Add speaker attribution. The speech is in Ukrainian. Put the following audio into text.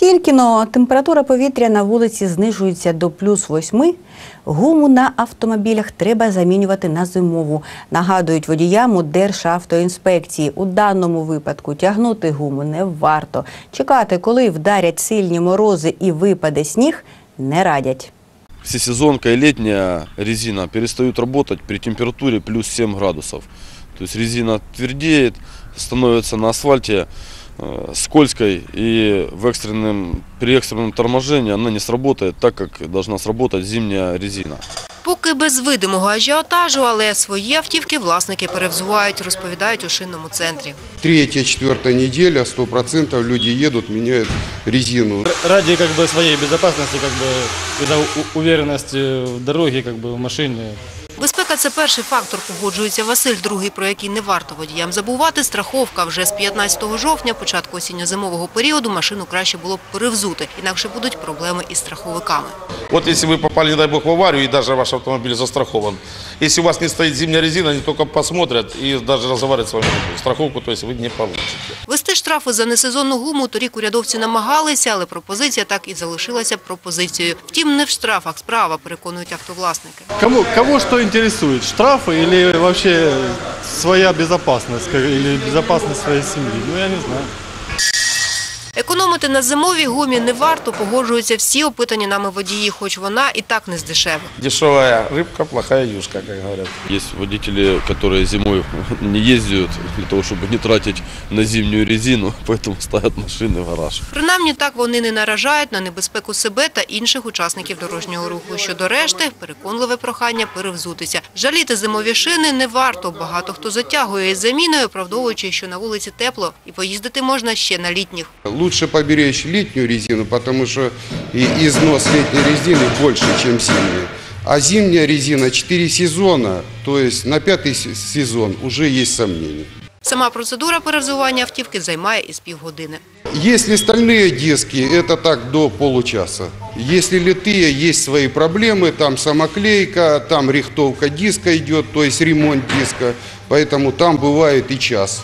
Speaker 1: Тільки но температура повітря на вулиці знижується до плюс восьми. Гуму на автомобілях треба замінювати на зимову. Нагадують водіям у Державтоінспекції. У даному випадку тягнути гуму не варто. Чекати, коли вдарять сильні морози і випаде сніг, не радять.
Speaker 2: Всесезонка и летняя резина перестают работать при температуре плюс 7 градусов. То есть резина твердеет, становится на асфальте э, скользкой и в экстренном, при экстренном торможении она не сработает так, как должна сработать зимняя резина.
Speaker 3: Поки без видимого ажіотажу, але свої автівки власники перевзувають, розповідають у шинному центрі.
Speaker 4: Третья, четвертая неделя, сто процентов люди едут, меняют резину.
Speaker 5: ради как бы своей безопасности, как бы из-за у- уверенности в дороге, как бы в машине.
Speaker 3: Безпека – це перший фактор, погоджується Василь, другий, про який не варто водіям забувати. Страховка вже з 15 жовтня, початку осінньо-зимового періоду, машину краще було б перевзути, інакше будуть проблеми із страховиками.
Speaker 6: Вот если вы попали, не дай бог, в аварию, и даже ваш автомобиль застрахован, если у вас не стоит зимняя резина, они только посмотрят и даже разговаривать с вами. Страховку, то есть вы не получите.
Speaker 3: Вести штрафи за несезонну гуму торік урядовці намагалися, але пропозиція так і залишилася пропозицією. Втім, не в штрафах справа, переконують автовласники.
Speaker 5: Кому, кого что интересует, штрафы или вообще своя безопасность, или безопасность своей семьи? Ну, я не знаю.
Speaker 3: Економити на зимовій гумі не варто, погоджуються всі опитані нами водії, хоч вона і так не з дешевих.
Speaker 6: Дешевая рыбка, плохая юшка, как говорят.
Speaker 2: Есть водители, которые зимой не ездят для того, чтобы не тратить на зимнюю резину, поэтому ставят машины в гараж.
Speaker 3: Принаймні так вони не наражають на небезпеку себе та інших учасників дорожнього руху. Щодо решти, переконливе прохання перевзутися. Жаліти зимові шини не варто. Багато хто затягує із заміною, оправдовуючи, що на вулиці тепло і поїздити можна ще на літніх.
Speaker 4: Лучше поберечь летнюю резину, потому что и износ летней резины больше, чем зимней. А зимняя резина 4 сезона, то есть на пятый се- сезон уже есть сомнения.
Speaker 3: Сама процедура перевзування автівки займає із півгодини.
Speaker 4: Если стальные диски, это так до получаса. Если литые, есть свои проблемы, там самоклейка, там рихтовка диска идет, то есть ремонт диска, поэтому там бывает и час.